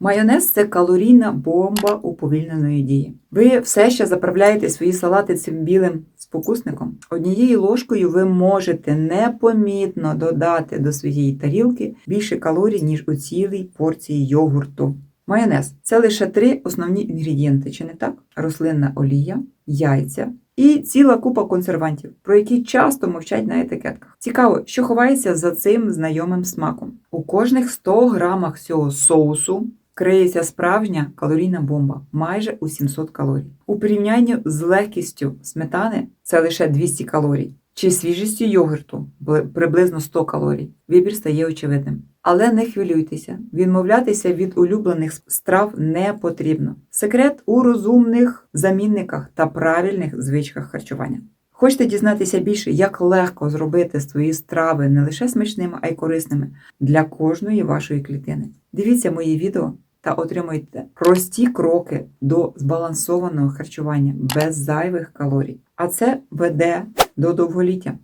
Майонез це калорійна бомба уповільненої дії. Ви все ще заправляєте свої салати цим білим спокусником. Однією ложкою ви можете непомітно додати до своєї тарілки більше калорій, ніж у цілій порції йогурту. Майонез це лише три основні інгредієнти, чи не так? Рослинна олія, яйця і ціла купа консервантів, про які часто мовчать на етикетках. Цікаво, що ховається за цим знайомим смаком. У кожних 100 грамах цього соусу криється справжня калорійна бомба, майже у 700 калорій. У порівнянні з легкістю сметани це лише 200 калорій. Чи свіжістю йогурту приблизно 100 калорій. Вибір стає очевидним. Але не хвилюйтеся, відмовлятися від улюблених страв не потрібно. Секрет у розумних замінниках та правильних звичках харчування. Хочете дізнатися більше, як легко зробити свої страви не лише смачними, а й корисними для кожної вашої клітини? Дивіться мої відео та отримуйте прості кроки до збалансованого харчування без зайвих калорій. А це веде до довголіття.